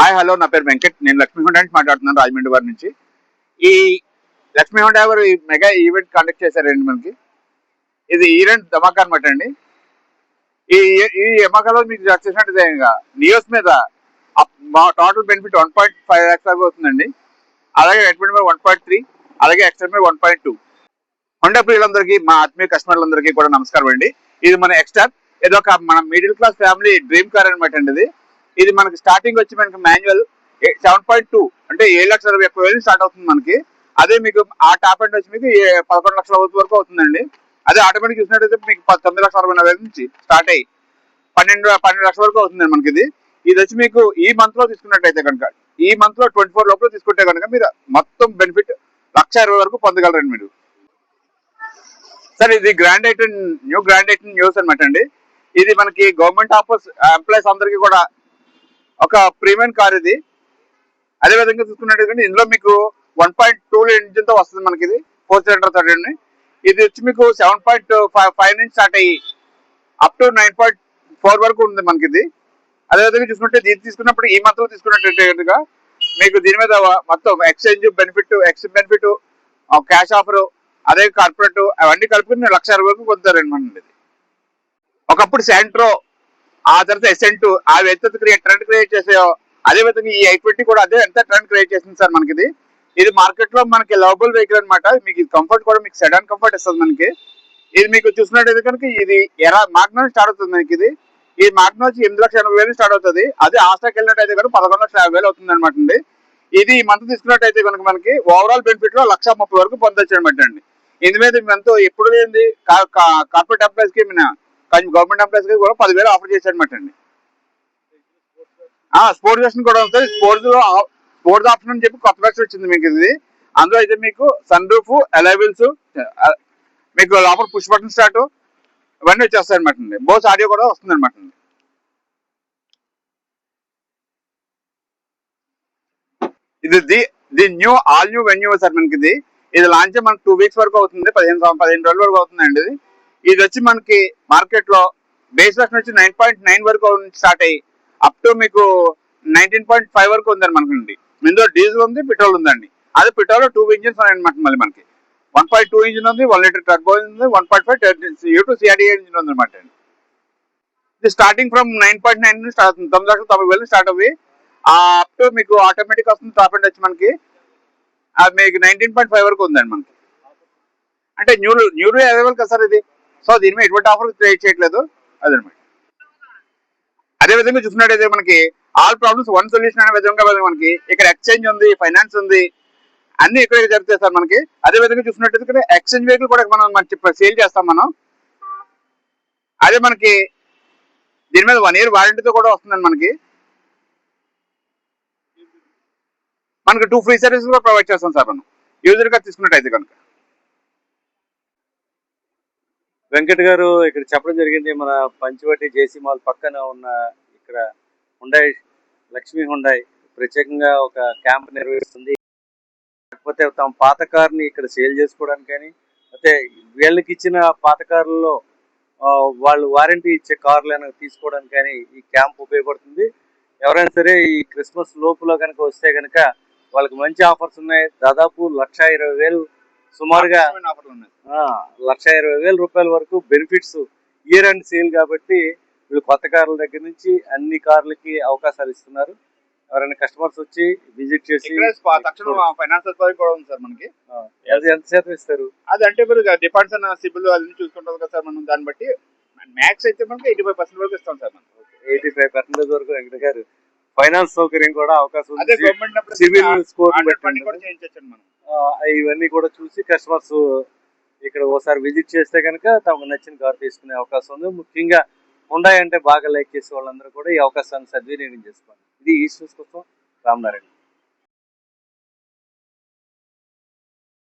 Hi hello నా పేరు వెంకట్. నేను లక్ష్మీ హోండా నుంచి మాట్లాడుతున్నాను రాజమండ్రి వారి నుంచి. ఈ లక్ష్మీ హోండా వారు ఈ మెగా ఈవెంట్ కండక్ట్ చేశారండి మనకి? ఇది ఈవెంట్ ధమాకా అనమాట అండి. ఈ ఈ ధమాకాలో మీకు ఇంకా. నియోస్ మీద మా total benefit one point five lakhs వరకు అవుతుందండి అలాగే అడ్మిట్ మీద వన్ పాయింట్ త్రీ అలాగే ఎక్స్టర్ మీద వన్ పాయింట్ టూ హోండా ప్రియులందరికీ మా ఆత్మీయ కస్టమర్లందరికీ కూడా నమస్కారం అండి. ఇది మన ఎక్స్ట్రా ఇది ఒక మన middle class family dream car అనమాట అండి ఇది. ఇది మనకి స్టార్టింగ్ వచ్చి మనకి మాన్యువల్ సెవెన్ పాయింట్ టూ అంటే ఏడు లక్షల ఇరవై ఒక్క వేలు స్టార్ట్ అవుతుంది మనకి. అదే మీకు ఆ టాప్ అండ్ వచ్చి మీకు పదకొండు లక్షల వరకు అవుతుందండి. అదే ఆటోమేటిక్ చూసినట్టయితే మీకు తొమ్మిది లక్షల అరవై వేల నుంచి స్టార్ట్ అయ్యి పన్నెండు పన్నెండు లక్షల వరకు అవుతుందండి మనకి ఇది. ఇది వచ్చి మీకు ఈ మంత్లో తీసుకున్నట్టయితే కనుక ఈ మంత్లో ట్వంటీ ఫోర్ లోపల తీసుకుంటే కనుక మీరు మొత్తం బెనిఫిట్ లక్ష ఇరవై వరకు పొందగలరండి మీరు. సార్ ఇది grand i ten new grand i ten Nios అనమాట అండి. ఇది మనకి గవర్నమెంట్ ఆఫీస్ ఎంప్లాయీస్ అందరికీ కూడా ఒక ప్రీమియం కార్ ఇది. అదే విధంగా చూసుకున్నట్టు ఇందులో మీకు వన్ పాయింట్ టూ ఇంజిన్తో వస్తుంది మనకి ఇది. ఫోర్ సిలిండర్ థర్డ్ ఇది వచ్చి మీకు సెవెన్ పాయింట్ ఫైవ్ ఫైవ్ నుంచి స్టార్ట్ అయ్యి up to nine point four వరకు ఉంది మనకి ఇది. అదే విధంగా చూసుకుంటే దీన్ని తీసుకున్నప్పుడు ఈ మంత్లో తీసుకున్నట్టుగా మీకు దీని మీద మొత్తం exchange benefit ex benefit cash offer అదే కార్పొరేట్ అవన్నీ కలుపుకుని లక్ష అరవై వరకు పొందుతారండి మనం ఇది ఒకప్పుడు సెంట్రో ఆ తర్వాత ఎసెంట్ ఆ ఎంత క్రియేట్ ట్రెండ్ క్రియేట్ చేసాయో అదే విధంగా ఈ ఐ ట్వంటీ కూడా అదే ఎంత ట్రెండ్ క్రియేట్ చేసింది సార్ మనకి ఇది ఇది మార్కెట్లో మనకి లవబుల్ వెహికల్ అనమాట మీకు కంఫర్ట్ కూడా మీకు సెడాన్ కంఫర్ట్ ఇస్తుంది మనకి. ఇది మీకు చూసినట్టయితే కనుక ఇది ఎరా మాగ్నా స్టార్ట్ అవుతుంది మనకి ఇది? ఈ మాగ్నా వచ్చి ఎనిమిది లక్షల ఎనభై వేలు స్టార్ట్ అవుతుంది. అదే ఆస్ట్రాకి వెళ్ళినట్టయితే కనుక పదకొండు లక్షల యాభై వేలు అవుతుంది అనమాట అండి. ఇది ఈ మంత్ తీసుకున్నట్టయితే కనుక మనకి ఓవరాల్ బెనిఫిట్లో లక్ష ముప్పై వరకు పొందొచ్చు అనమాట అండి. ఇందు మీద ఎంతో ఎప్పుడు ఏంది కార్పొరేట్ ఎంప్లాయీస్కి కానీ గవర్నమెంట్ ఎంప్లాయీస్కి కూడా పదివేలు ఆఫర్ చేశారు అనమాట అండి స్పోర్ట్స్ వెర్షన్ కూడా ఉంటుంది స్పోర్ట్స్ స్పోర్ట్స్ ఆప్షన్ అని చెప్పి కొత్త వెర్షన్ వచ్చింది మీకు ఇది. అందులో అయితే మీకు సన్ రూఫ్ అలైవిల్స్ మీకు లోపల పుష్ బటన్ స్టార్ట్ ఇవన్నీ వచ్చేస్తాయి అనమాట అండి బోస్ ఆడియో కూడా వస్తుంది అనమాట అండి ఇది the the new all new Venue sir మనకి ఇది. ఇది లాంచ్ మనకు టూ వీక్స్ వరకు అవుతుంది. పదిహేను పదిహేను రోజుల వరకు అవుతుందండి ఇది. ఇది వచ్చి మనకి మార్కెట్లో బేస్ వెర్షన్ వచ్చి నైన్ పాయింట్ నైన్ వరకు స్టార్ట్ అయ్యి అప్ టు మీకు నైన్టీన్ పాయింట్ ఫైవ్ వరకు ఉందని మనకండి. ఇందులో డీజిల్ ఉంది పెట్రోల్ ఉందండి. అది పెట్రోల్ టూ ఇంజిన్స్ ఉన్నాయన్నమాట మళ్ళీ మనకి. వన్ పాయింట్ టూ ఇంజిన్ ఉంది వన్ లీటర్ టర్బో ఉంది one point five U two CRD engine ఉంది అనమాట ఇది starting from nine point nine నుంచి స్టార్ట్ అవుతుంది. తొమ్మిది లక్షల తొంభై వేలు స్టార్ట్ అవి అప్ టు మీకు ఆటోమేటిక్ వస్తుంది టాప్ అండ్ వచ్చి మనకి అది మీకు నైన్టీన్ పాయింట్ ఫైవ్ వరకు ఉందండి మనకి. అంటే న్యూ న్యూ అవైలబుల్ కదా సార్ ఇది? సో దీని మీద ఎటువంటి ఆఫర్ క్రియేట్ చేయట్లేదు. అదనమాట అదే విధంగా చూసినట్టయితే మనకి ఆల్ ప్రాబ్లమ్స్ వన్ సొల్యూషన్ అనే విధంగా మనకి. ఇక్కడ ఎక్స్చేంజ్ ఉంది ఫైనాన్స్ ఉంది అన్ని ఇక్కడ జరుగుతాయి సార్ మనకి. అదే విధంగా చూసినట్టయితే ఇక్కడ ఎక్స్చేంజ్ వెహికల్ కూడా మనం మన సేల్ చేస్తాం మనం. అదే మనకి దీని మీద వన్ ఇయర్ వారంటీతో కూడా వస్తుందండి మనకి. మనకి టూ ఫ్రీ సర్వీస్ కూడా ప్రొవైడ్ చేస్తాం సార్ మనం. యూజర్గా తీసుకున్నట్టయితే కనుక. వెంకట్ గారు ఇక్కడ చెప్పడం జరిగింది మన పంచవటి జేసీ మాల్ పక్కన ఉన్న ఇక్కడ హుండాయ్ లక్ష్మీ హుండాయ్ ప్రత్యేకంగా ఒక క్యాంప్ నిర్వహిస్తుంది. లేకపోతే తమ పాత కార్ని ఇక్కడ సేల్ చేసుకోవడానికి కానీ అయితే వీళ్ళకి ఇచ్చిన పాత కార్లలో వాళ్ళు వారంటీ ఇచ్చే కార్లు అయినా తీసుకోవడానికి కానీ ఈ క్యాంప్ ఉపయోగపడుతుంది. ఎవరైనా సరే ఈ క్రిస్మస్ లోపులో కనుక వస్తే కనుక వాళ్ళకి మంచి ఆఫర్స్ ఉన్నాయి. దాదాపు లక్ష ఇరవై వేలు సుమారుగా లక్ష ఇరవై వేల రూపాయల వరకు బెనిఫిట్స్ ఇయర్ అండ్ సేల్ కాబట్టి వీళ్ళు కొత్త కార్ల దగ్గర నుంచి అన్ని కార్లకి అవకాశాలు ఇస్తున్నారు. ఎవరైనా కస్టమర్స్ వచ్చి విజిట్ చేసి సదుపాయం కూడా. ఉంది సార్ మనకి. అది ఎంత శాతం ఇస్తారు? అది అంటే మీరు డిపార్ట్స్ అన్న సిబిల్ అది చూసుకుంటాం కదా సార్ మనం దాన్ని బట్టి మ్యాక్స్ అయితే మనకి ఎయిటీ ఫైవ్ పర్సెంట్ వరకు ఇస్తాం సార్ మనం. ఎయిటీ ఫైవ్ పర్సెంటేజ్ వరకు వెంకట గారు ఫైనాన్స్ సౌకర్యం కూడా అవకాశం ఉంది. సివిల్ స్కోర్ ఇవన్నీ కూడా చూసి కస్టమర్స్ ఇక్కడ ఓసారి విజిట్ చేస్తే కనుక తమకు నచ్చిన కార్ తీసుకునే అవకాశం ఉంది. ముఖ్యంగా ఉండాయి అంటే బాగా లైక్ చేసే వాళ్ళందరూ కూడా ఈ అవకాశాన్ని సద్వినియోగం చేసుకోండి ఇది ఈస్ట్ న్యూస్ కోసం రామనారాయణ.